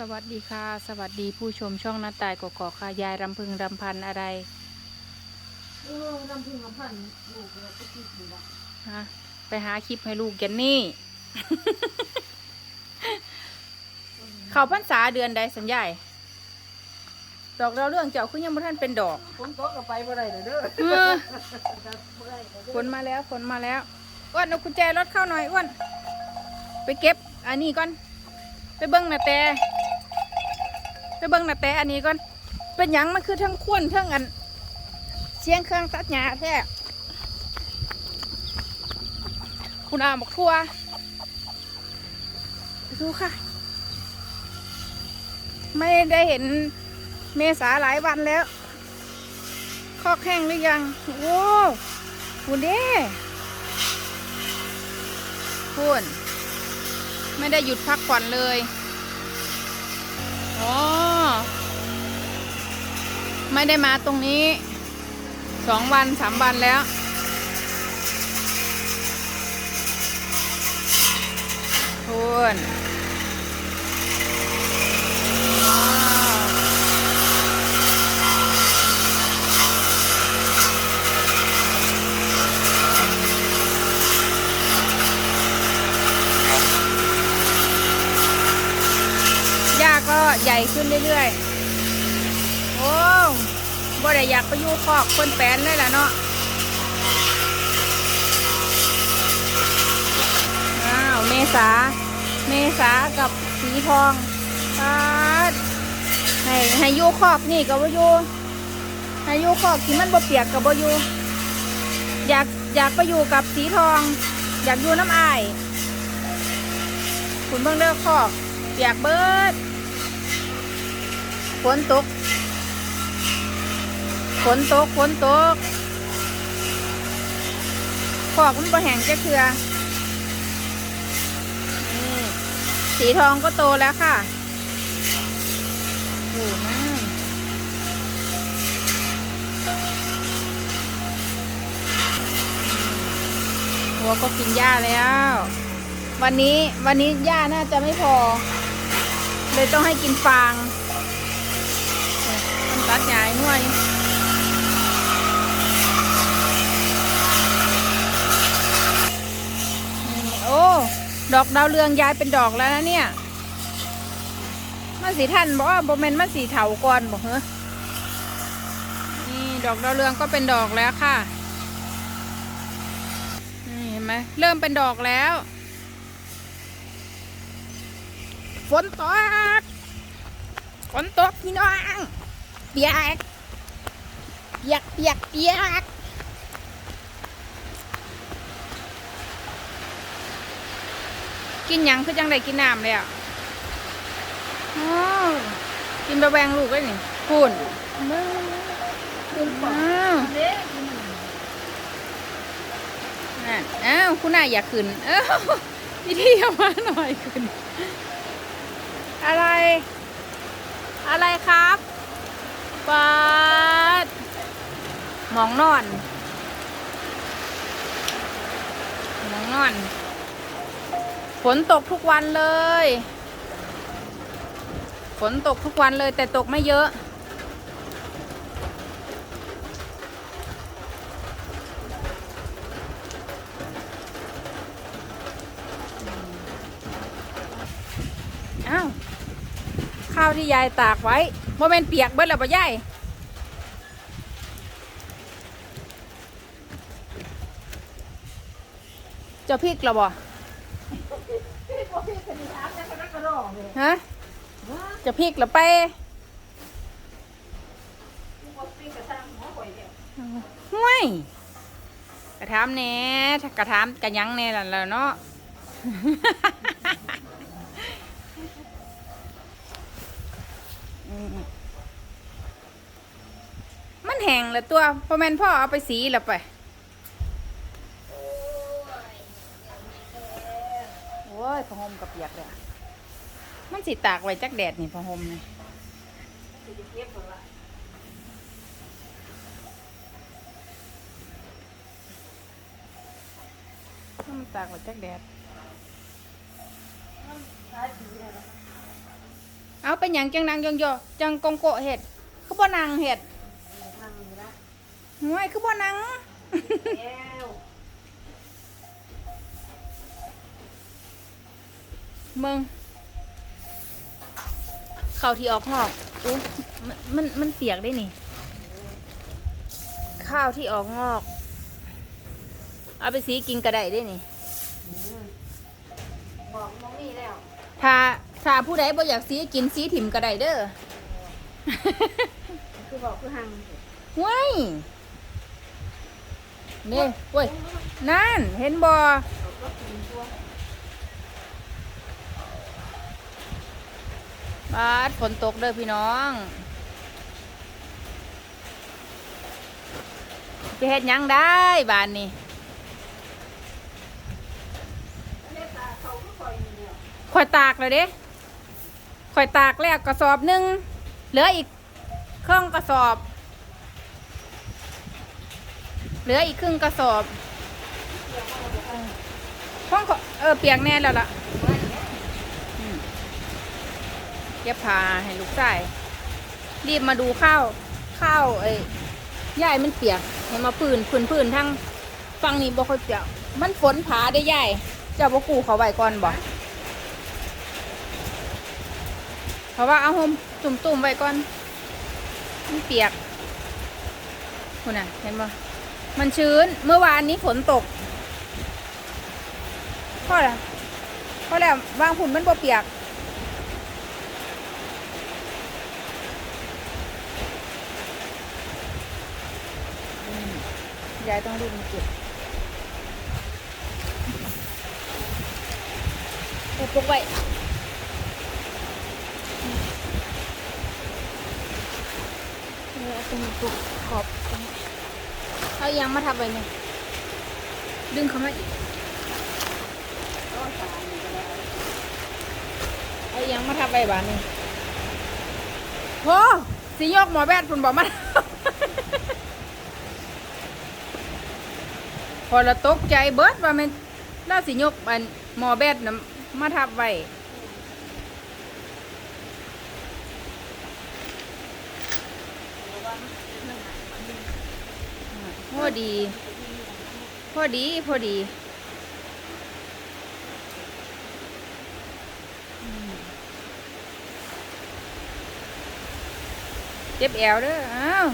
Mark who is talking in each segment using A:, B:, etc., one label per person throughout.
A: สวัสดีค่ะ สวัสดีผู้ชมช่องหน้าตายกอกๆค่ะยายรำพึงรำพันอะไร
B: เออน้ำพึ่งน้ำพันลูกเราก็คิดอยู่ว่า
A: ฮะไปหาคลิปให้ลูกแกนนี่ เขาพรรษาเดือนใดสัญญาดอกเราวเรื่องเจ้าคือยังบ่ท่านเป็นดอก
B: ฝนตกก็ไปบ่ได้เลยเด้อ
A: เออ
B: บ่ได้เลยเด้
A: ฝนมาแล้วฝนมาแล้วอ้วนเอากุญแจรถเข้าหน่อยอ้วนไปเก็บ อันนี้ก่อน ไปเบิ้งหน้าแต่ ไปเบิ้งหน้าแต่อันนี้ก่อนเป็นหยังมันคือทั้งควนทั้งอันเสียงเครื่องตัดหญ้าแท้คุณอาบอกทั่วดูค่ะ ไม่ได้เห็นเมษาหลายวันแล้ว คอกแห้งหรือยัง โอ้คุณเด้คุณไม่ได้หยุดพักผ่อนเลย อ๋อ ไม่ได้มาตรงนี้สองวันสามวันแล้ว คุณหญ้าก็ใหญ่ขึ้นเรื่อยๆ บ่ได้อยากไปอยู่คอกคนแปนเลยล่ะเนาะอ้าวเมษา เมษากับสีทองปาดให้ให้ยู่คอกนี่กับว่ายู่ให้ยู่คอกที่มันบ่เปียกกับบ่อยู่อยากอยากไปอยู่กับสีทอง อยากอยู่น้ำอายคุณเบิ่งเด้อคอกเปียกเบิดฝนตก ฝนตกฝนตกคอกมันบ่แห้งจะเคือนี่สีทองก็โตแล้วค่ะโอ้มากหัวก็กินหญ้าแล้ว วันนี้วันนี้หญ้าน่าจะไม่พอ เลยต้องให้กินฟางเนี่ยต้องตัดหญ้าให้หน่วยนี่โอ้ ดอกดาวเรืองย้ายเป็นดอกแล้วนะเนี่ยมันสีท่านบอกว่าโบเมนมันสีเถาก่อนบอกเหรอนี่ดอกดาวเรืองก็เป็นดอกแล้วค่ะนี่เห็นไหมเริ่มเป็นดอกแล้วฝนตกฝนตกพี่น้องเปียกเปียกเปียกเปียก กินหยังคือจังไดกินน้ำเลยอะอ๋อกินบะแวงลูกเลยนี่คุณ
B: มึงคุณปอ
A: อ้าว
B: เด้กิน
A: นั่นอ้าวคุณนายอยากขึ้น เอ้าพี่ที่เอามาหน่อยขึ้น อะไร อะไรครับปัดหมองนอนหมองนอน ฝนตกทุกวันเลย ฝนตกทุกวันเลยแต่ตกไม่เยอะ อ้าว ข้าวที่ยายตากไว้โมเมนเปียกเบิดแล้วปะยายเจะพริกแล้วบ่
B: พี่บ่พี่เป็นทางจะกระกระรอกเลย
A: ฮะ จะพริกแล้วไป
B: บ่พี่กระซังหัวข่อยเดียว
A: ห่วยกระทามแหน่ถ้ากระทามกระยังแหน่ล่ะแล้วเนาะอืมมันแห้งแล้วตัวพอแมนพ่อเอาไปสีแล้วไปโอ้ยพะหมกับเปียกเลยอะ มันสิตากไว้จักแดดนี่พะหมนี่
B: สิได้เล่ะ
A: มันตากไว้จักแดด เอาเป็นหยังจังนางยองยอจังกงโกะเห็ดคือบ่นางเห็ด
B: ทางนี้ละ
A: ห่วยคือบ่นางมึง ข้าวที่ออกหอกอู้มันมันมันเปียกได้นี่ ข้าวที่ออกงอก เอาไปสีกินกระไดได้นี่
B: บอกมองนี่แล้ว
A: ถ้าถ้าผู้ใดบ่อยากสีกินสีถิ่มกระไดเด้อ
B: คือบอกคือหัง
A: ว้ายนี่เว้ยนั่นเห็นบ่
B: เขาก็กินตัว
A: บาดฝนตกเด้อพี่น้องไปเฮ็ดยังได้บานนี้
B: เรียกตาเขาก็คอยอยู่เนี่
A: ข่อยตากเลยเด้ข่อยตากแล้วกระสอบหนึ่งเหลืออีกเครึ่องกระสอบ เหลืออีกครึ่งกระสอบห้องขอเออเปียกแน่แล้วล่ะ เย็บผ้าให้ลูกชายรีบมาดูข้าวข้าวเอ้ยายมันเปียกเห็นมาพื้นพื้นพื้นทั้งฟังนี้บ่ค่อยเปียกมันฝนผาได้ยายเจ้าบ่กูเขาไว้ก่อนบ่เพราะว่าเอาห่มตุ่มๆไว้ก่อนมันเปียกคุณน่ะเห็นบ่มันชื้นเมื่อวานนี้ฝนตกพอล้วพอแล้ววางผุนมันบ่เปียก ยายต้องรีบมาเก็บเอาปลุกไว้เออเอาตรงนี้ปลุกขอบตรงเอายังมาทับไว้เนี่ยดึงเขามาอีกเอายังมาทับไว้บ้านนี่โหสิยกหมอแบทคุณบอกมา พอละตกใจเบิดว่ามันน่าสิยกอันหมอแบทนะมาทับไว้พอดี พอดี พอดีเจ็บแอวเด้ออ้าว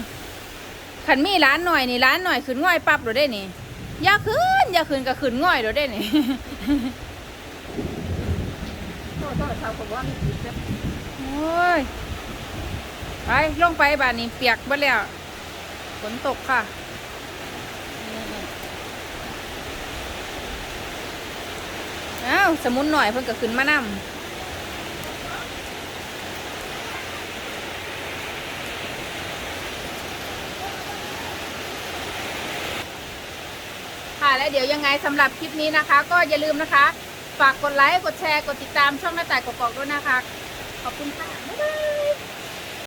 A: ขันมีร้านหน่อยนี่ร้านหน่อยขึ้นง่อยปั๊บเดี๋ยวได้นี่ อย่าขึ้นอย่าขึ้นก็ขึ้นง่อยเดี๋ยวได้นี่
B: โทษโทษชาวคนว่ามีจิตจะ
A: โอ้ยไปลงไปบ้านนี้เปียกหมดแล้วฝนตกค่ะอ้าวสมุนหน่อยเพิ่นก็ขึ้นมานำ และเดี๋ยวยังไงสำหรับคลิปนี้นะคะ ก็อย่าลืมนะคะ ฝากกดไลค์ กดแชร์ กดติดตามช่องหน้าต่ายกอกๆด้วยนะคะ ขอบคุณค่ะ บ๊ายบาย